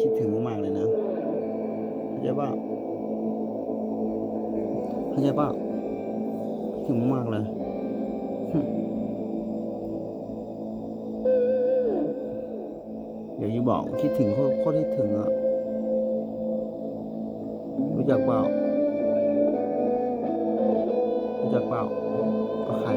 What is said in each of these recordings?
คิดถึงมากๆเลยนะเข้าใจป่ะเข้าใจป่ะถึงมากเลยเดี๋ยวจะบอกคิดถึงโคตรคิดถึงอะรู้จักเปล่ารู้จักเปล่าก็ใคร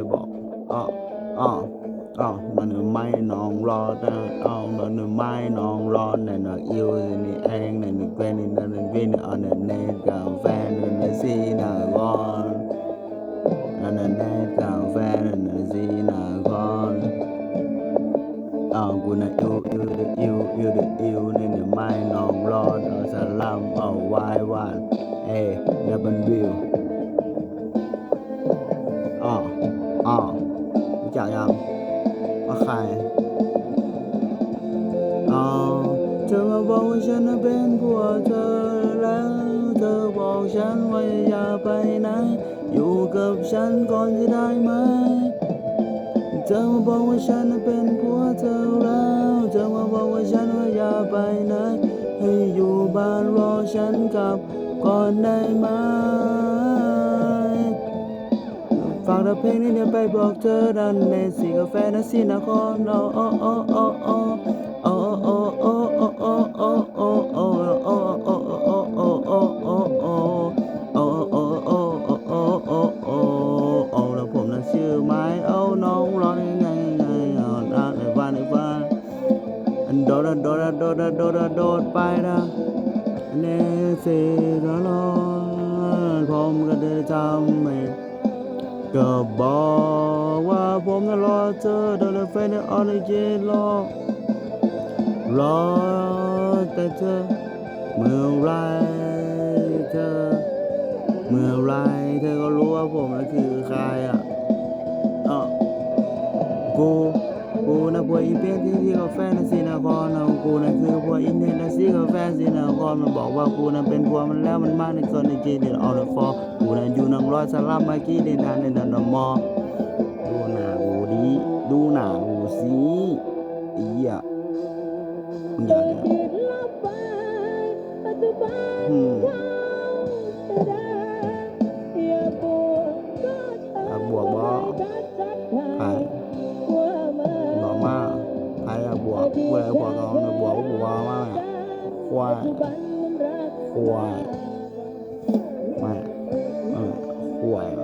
ยบอกอ้ออออ้อมันไม่นอนรอแต่อ้อมันไม่นอนรอเนี่ยนอยู่นี่เองเนี่ยนี่เกวนนี่นั่นนี่วินอ่อนเนี่เกับแฟนเนี่ยสีน่ะวอนนั่นเนี่เกับแฟนเนี่ยสีน่ะวอนอ้ากูน่ะอยู่อยูเดือยูอยู่เดือยู่นี่นี่ไม่นอนรอแต่สลัมเอาไว้วันเอดับเบิลวิวอ้อ เธอมาบอกว่าฉันเป็นผัวเธอแล้วเธอบอกฉันว่าอย่าไปไหนอยู่กับฉันก่อนได้ไหมเธอมาบอกว่าฉันเป็นผัวเธอแล้วเธอบอกว่าฉันว่าอย่าไปไหนให้อยู่บ้านรอฉันกลับก่อนได้ไหมฝากรับเพลงนี้เดี๋ยวไปบอกเธอดันในสีกาแฟนะสีนครอ๋ออ๋อ โดดโดดโดดโดดโดดไปนะเนสิกลอนผมก็ได้จำไม่ก็บอกว่าผมนั้นรอเธอโดนเฟนออนเจรอรอแต่เธอเมื่อไรเธอ เมื่อไรเธอก็รู้ว่าผมน่ะคือใครอะเออกู กูนะพวกอีเปียที่ที่กาแฟนสินะครนะกูนะคือพวกอินเทอร์เน็ตที่กาแฟนสินะครมันบอกว่ากูนะเป็นพวกมันแล้วมันมากในส่วนในจีนเดนออร์ฟอร์กูนะอยู่นังร้อยสลับมากี้ในทางในดันมอดูหนากูดิดูหนากูสิอีอะมึงอย่าเนี่ยอืมอากบวกบ่ วาขวามาขวา